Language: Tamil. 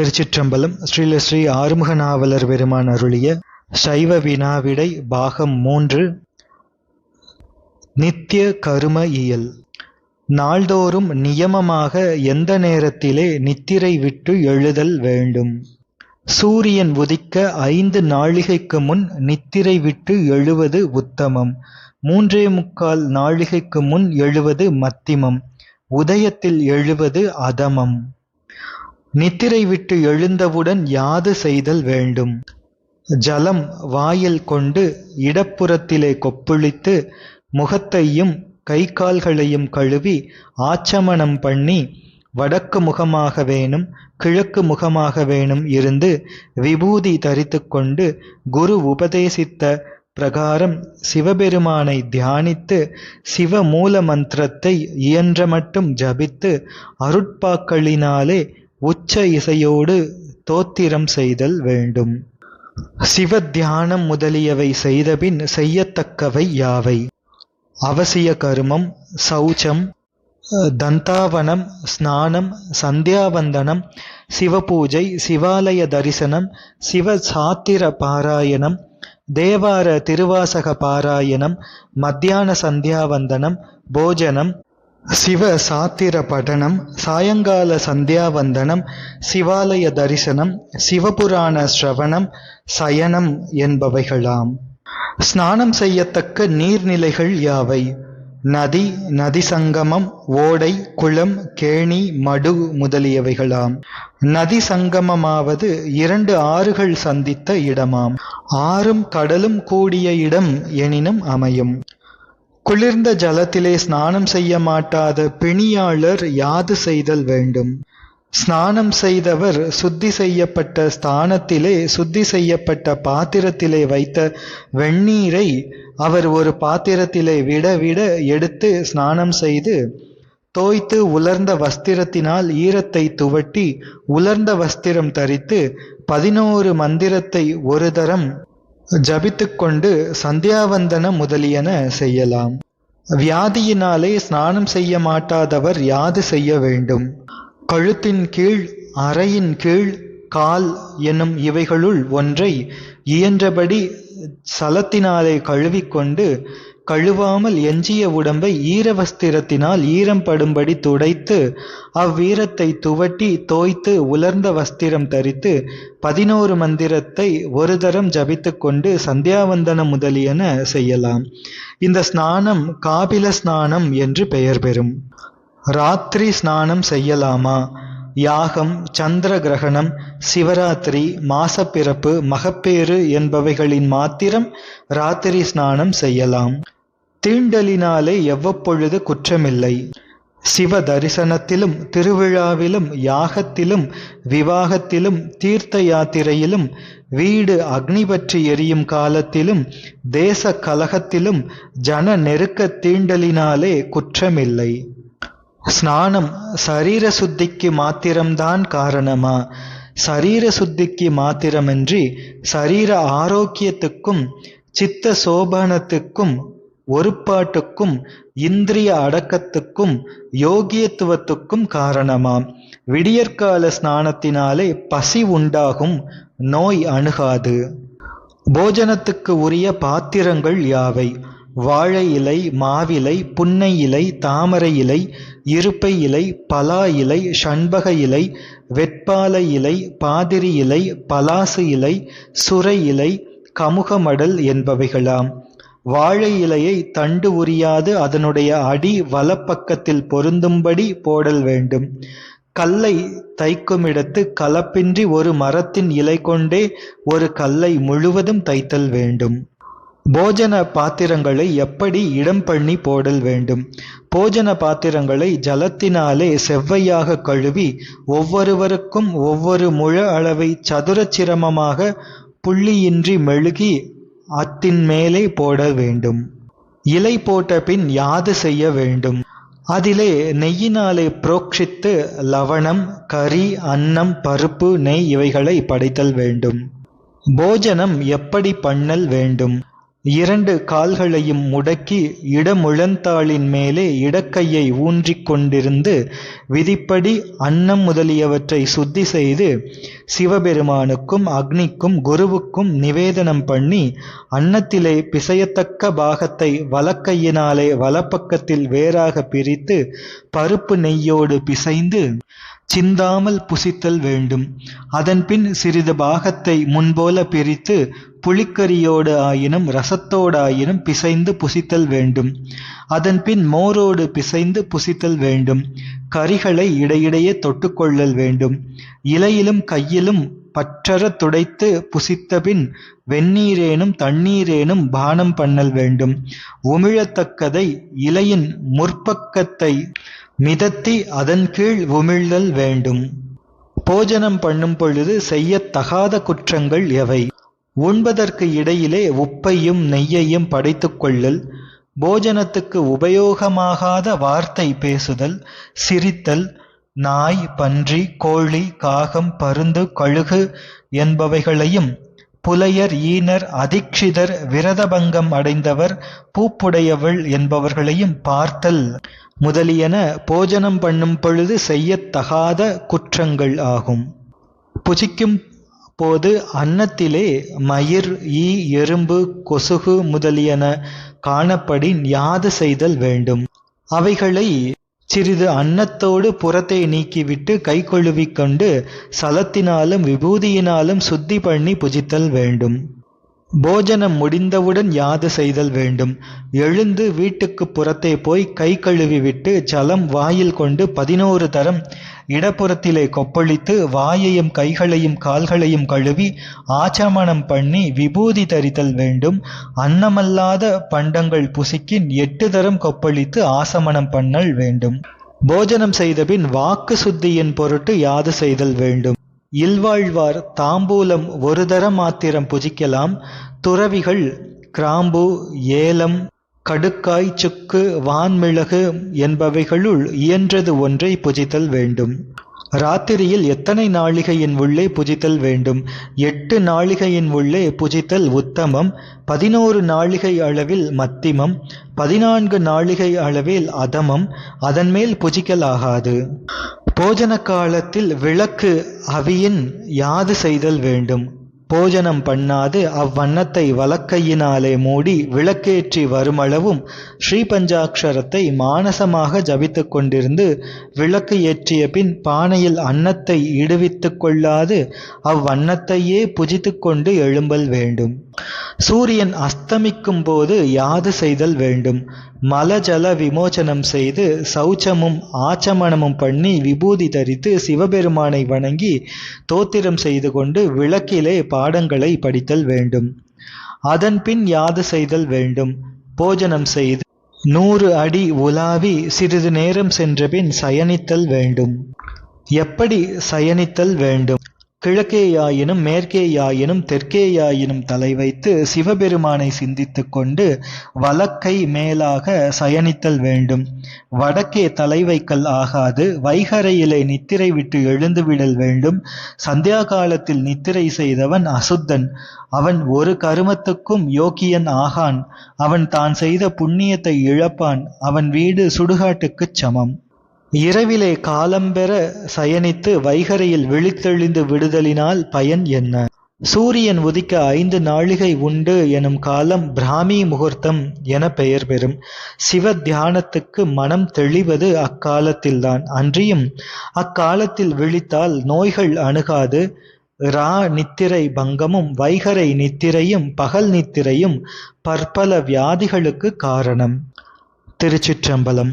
திருச்சிற்றம்பலம் ஸ்ரீல ஸ்ரீ ஆறுமுக நாவலர் பெருமான் அருளிய சைவ வினாவிடை பாகம் மூன்று நித்திய கரும இயல். நாள்தோறும் நியமமாக எந்த நேரத்திலே நித்திரை விட்டு எழுதல் வேண்டும். சூரியன் உதிக்க ஐந்து நாழிகைக்கு முன் நித்திரை விட்டு எழுவது உத்தமம். மூன்றே முக்கால் நாழிகைக்கு முன் எழுவது மத்திமம். உதயத்தில் எழுவது அதமம். நித்திரை விட்டு எழுந்தவுடன் யாது செய்தல் வேண்டும்? ஜலம் வாயில் கொண்டு இடப்புறத்திலே கொப்புளித்து முகத்தையும் கை கால்களையும் கழுவி ஆச்சமனம் பண்ணி வடக்கு முகமாக வேணும் கிழக்கு முகமாக வேணும் இருந்து விபூதி தரித்து கொண்டு குரு உபதேசித்த பிரகாரம் சிவபெருமானை தியானித்து சிவ மூல மந்திரத்தை இயன்ற மட்டும் ஜபித்து அருட்பாக்களினாலே உச்ச இசையோடு தோத்திரம் செய்தல் வேண்டும். சிவத்தியானம் முதலியவை செய்தபின் செய்யத்தக்கவை யாவை? அவசிய கருமம் சௌச்சம் தந்தாவனம் ஸ்நானம் சந்தியாவந்தனம் சிவபூஜை சிவாலய தரிசனம் சிவ சாத்திர பாராயணம் தேவார திருவாசக பாராயணம் மத்தியான சந்தியாவந்தனம் போஜனம் சிவ சாத்திர படனம் சாயங்கால சந்தியாவந்தனம் சிவாலய தரிசனம் சிவபுராண ஸ்ரவணம் சயனம் என்பவைகளாம். ஸ்நானம் செய்யத்தக்க நீர்நிலைகள் யாவை? நதி நதி சங்கமம் ஓடை குளம் கேணி மடு முதலியவைகளாம். நதி சங்கமமாவது இரண்டு ஆறுகள் சந்தித்த இடமாம். ஆறும் கடலும் கூடிய இடம் எனினும் அமையும். குளிர்ந்த ஜலத்திலே ஸ்நானம் செய்ய மாட்டாத பிணியாளர் யாது செய்தல் வேண்டும்? ஸ்நானம் செய்தவர் சுத்தி செய்யப்பட்ட ஸ்தானத்திலே சுத்தி செய்யப்பட்ட பாத்திரத்திலே வைத்த வெந்நீரை அவர் ஒரு பாத்திரத்திலே விட விட எடுத்து ஸ்நானம் செய்து தோய்த்து உலர்ந்த வஸ்திரத்தினால் ஈரத்தை துவட்டி உலர்ந்த வஸ்திரம் தரித்து பதினோரு மந்திரத்தை ஒரு தரம் ஜபித்துக்கொண்டு சந்தியாவந்தன சந்தியாவந்தனம் முதலியன செய்யலாம். வியாதியினாலே ஸ்நானம் செய்ய மாட்டாதவர் யாது செய்ய வேண்டும். கழுத்தின் கீழ் அறையின் கீழ் கால் எனும் இவைகளுள் ஒன்றை இயன்றபடி சலத்தினாலே கழுவிக்கொண்டு கழுவாமல் எஞ்சிய உடம்பை ஈரவஸ்திரத்தினால் ஈரம் படும்படி துடைத்து அவ்வீரத்தை துவட்டி தோய்த்து உலர்ந்த வஸ்திரம் தரித்து பதினோரு மந்திரத்தை ஒரு தரம் ஜபித்து கொண்டு சந்தியாவந்தனம் முதலியன செய்யலாம். இந்த ஸ்நானம் காபில ஸ்நானம் என்று பெயர் பெறும். ராத்திரி ஸ்நானம் செய்யலாமா? யாகம் சந்திர கிரகணம் சிவராத்திரி மாசப்பிறப்பு மகப்பேறு என்பவைகளின் மாத்திரம் ராத்திரி ஸ்நானம் செய்யலாம். தீண்டலினாலே எவ்வப்பொழுது குற்றமில்லை. சிவ தரிசனத்திலும் திருவிழாவிலும் யாகத்திலும் விவாகத்திலும் தீர்த்த யாத்திரையிலும் வீடு அக்னி பற்றி எரியும் காலத்திலும் தேச கலகத்திலும் ஜன நெருக்க தீண்டலினாலே குற்றமில்லை. ஸ்நானம் சரீர சுத்திக்கு மாத்திரம்தான் காரணமா? சரீர சுத்திக்கு மாத்திரமின்றி சரீர ஆரோக்கியத்துக்கும் சித்த சோபனத்துக்கும் ஒருப்பாட்டுக்கும் இந்திரிய அடக்கத்துக்கும் யோகியத்துவத்துக்கும் காரணமாம் விடியற்கால ஸ்நானத்தினாலே பசி உண்டாகும் நோய் அணுகாது. போஜனத்துக்கு உரிய பாத்திரங்கள் யாவை? வாழை இலை மாவிலை புன்னை இலை தாமரை இலை இருப்பை இலை பலா இலை ஷண்பக இலை வெட்பாலை இலை பாதிரி இலை பலாசு இலை சுரை இலை கமுகமடல் என்பவைகளாம். வாழை இலையை தண்டு உரியாது அதனுடைய அடி வலப்பக்கத்தில் பொருந்தும்படி போடல் வேண்டும். கல்லை தைக்குமிடத்து கலப்பின்றி ஒரு மரத்தின் இலை கொண்டே ஒரு கல்லை முழுவதும் தைத்தல் வேண்டும். போஜன பாத்திரங்களை எப்படி இடம் பண்ணி போடல் வேண்டும்? போஜன பாத்திரங்களை ஜலத்தினாலே செவ்வையாக கழுவி ஒவ்வொருவருக்கும் ஒவ்வொரு முழ அளவை சதுரச்சிரமமாக புள்ளியின்றி மெழுகி அத்தின் மேலே போட வேண்டும். இலை போட்ட பின் யாது செய்ய வேண்டும்? அதிலே நெய்யினாலே புரோக்ஷித்து லவணம் கறி அன்னம் பருப்பு நெய் இவைகளை படைத்தல் வேண்டும். போஜனம் எப்படி பண்ணல் வேண்டும்? இரண்டு கால்களையும் முடக்கி இடமுழந்தாளின் மேலே இடக்கையை ஊன்றிக் கொண்டிருந்து விதிப்படி அன்னம் முதலியவற்றை சுத்தி செய்து சிவபெருமானுக்கும் அக்னிக்கும் குருவுக்கும் நிவேதனம் பண்ணி அன்னத்திலே பிசையத்தக்க பாகத்தை வலக்கையினாலே வலப்பக்கத்தில் வேறாக பிரித்து பருப்பு நெய்யோடு பிசைந்து சிந்தாமல் புசித்தல் வேண்டும். அதன்பின் சிறிது பாகத்தை முன்போல பிரித்து புளிக்கரியோடு ஆயினும் ரசத்தோடாயினும் பிசைந்து புசித்தல் வேண்டும். அதன்பின் மோரோடு பிசைந்து புசித்தல் வேண்டும். கரிகளை இடையிடையே தொட்டுக்கொள்ளல் வேண்டும். இலையிலும் கையிலும் பற்றற துடைத்து புசித்தபின் வெந்நீரேனும் தண்ணீரேனும் பானம் பண்ணல் வேண்டும். உமிழத்தக்கதை இலையின் முற்பக்கத்தை மிதத்தி அதன் கீழ் உமிழ்தல் வேண்டும். போஜனம் பண்ணும் பொழுது செய்யத்தகாத குற்றங்கள் எவை? உண்பதற்கு இடையிலே உப்பையும் நெய்யையும் படைத்துக் கொள்ளல் போஜனத்துக்கு உபயோகமாகாத வார்த்தை பேசுதல் சிரித்தல் நாய் பன்றி கோழி காகம் பருந்து கழுகு என்பவைகளையும் புலையர் ஈனர் அதிக்ஷிதர் விரதபங்கம் அடைந்தவர் பூப்புடையவள் என்பவர்களையும் பார்த்தல். முதலியன போஜனம் பண்ணும் பொழுது செய்யத்தகாத குற்றங்கள் ஆகும். புசிக்கும் போது அன்னத்திலே மயிர் ஈ எறும்பு கொசுகு முதலியன காணப்படின் யாது செய்தல் வேண்டும். அவைகளை சிறிது அன்னத்தோடு புறத்தை நீக்கிவிட்டு கை கொண்டு சலத்தினாலும் விபூதியினாலும் சுத்தி பண்ணி புஜித்தல் வேண்டும். போஜனம் முடிந்தவுடன் யாது செய்தல் வேண்டும். எழுந்து வீட்டுக்கு புறத்தே போய் கை கழுவி விட்டு ஜலம் வாயில் கொண்டு பதினோரு தரம் இடப்புறத்திலே கொப்பளித்து வாயையும் கைகளையும் கால்களையும் கழுவி ஆச்சமனம் பண்ணி விபூதி தரித்தல் வேண்டும். அன்னமல்லாத பண்டங்கள் புசிக்கின் எட்டு தரம் கொப்பளித்து ஆசமனம் பண்ணல் வேண்டும். போஜனம் செய்தபின் வாக்கு சுத்தியின் பொருட்டு யாது செய்தல் வேண்டும். இல்வாழ்வார் தாம்பூலம் ஒரு தரம் மாத்திரம் புஜிக்கலாம். துறவிகள் கிராம்பு ஏலம் கடுக்காய் சுக்கு வான்மிளகு என்பவைகளுள் இயன்றது ஒன்றை புஜித்தல் வேண்டும். ராத்திரியில் எத்தனை நாளிகையின் உள்ளே புஜித்தல் வேண்டும்? எட்டு நாழிகையின் உள்ளே புஜித்தல் உத்தமம். பதினோரு நாழிகை அளவில் மத்திமம். பதினான்கு நாளிகை அளவில் அதமம். அதன்மேல் புஜிக்கலாகாது. போஜன காலத்தில் விளக்கு அவியின் யாது செய்தல் வேண்டும். போஜனம் பண்ணாது அவ்வண்ணத்தை வலக்கையினாலே மூடி விளக்கேற்றி வருமளவும் ஸ்ரீபஞ்சாட்சரத்தை மானசமாக ஜபித்து கொண்டிருந்து விளக்கு ஏற்றிய பின் பானையில் அன்னத்தை இடுவித்து கொள்ளாது அவ்வண்ணத்தையே புஜித்து கொண்டு எழும்பல் வேண்டும். சூரியன் அஸ்தமிக்கும் போது யாது செய்தல் வேண்டும்? மலஜல விமோச்சனம் செய்து சௌச்சமும் ஆச்சமனமும் பண்ணி விபூதி தரித்து சிவபெருமானை வணங்கி தோத்திரம் செய்து கொண்டு விளக்கிலே பாடங்களை படித்தல் வேண்டும். அதன்பின் யாது செய்தல் வேண்டும்? போஜனம் செய்து நூறு அடி உலாவி சிறிது நேரம் சென்றபின் சயனித்தல் வேண்டும். எப்படி சயனித்தல் வேண்டும்? கிழக்கேயாயினும் மேற்கேயாயினும் தெற்கேயாயினும் தலை வைத்து சிவபெருமானை சிந்தித்து கொண்டு வலக்கை மேலாக சயனித்தல் வேண்டும். வடக்கே தலை வைக்கல் ஆகாது வைகரையிலே நித்திரை விட்டு எழுந்துவிடல் வேண்டும். சந்தியா காலத்தில் நித்திரை செய்தவன் அசுத்தன். அவன் ஒரு கருமத்துக்கும் யோக்கியன் ஆகான். அவன் தான் செய்த புண்ணியத்தை இழப்பான். அவன் வீடு சுடுகாட்டுக்குச் சமம். இரவிலே காலம்பெற சயனித்து வைகரையில் விழித்தெழுந்து விடுதலினால் பயன் என்ன? சூரியன் உதிக்க ஐந்து நாழிகை உண்டு எனும் காலம் பிராமி முகூர்த்தம் என பெயர் பெறும். சிவ தியானத்துக்கு மனம் தெளிவது அக்காலத்தில்தான். அன்றியும் அக்காலத்தில் விழித்தால் நோய்கள் அணுகாது. ரா நித்திரை பங்கமும் வைகரை நித்திரையும் பகல் நித்திரையும் பற்பல வியாதிகளுக்கு காரணம். திருச்சிற்றம்பலம்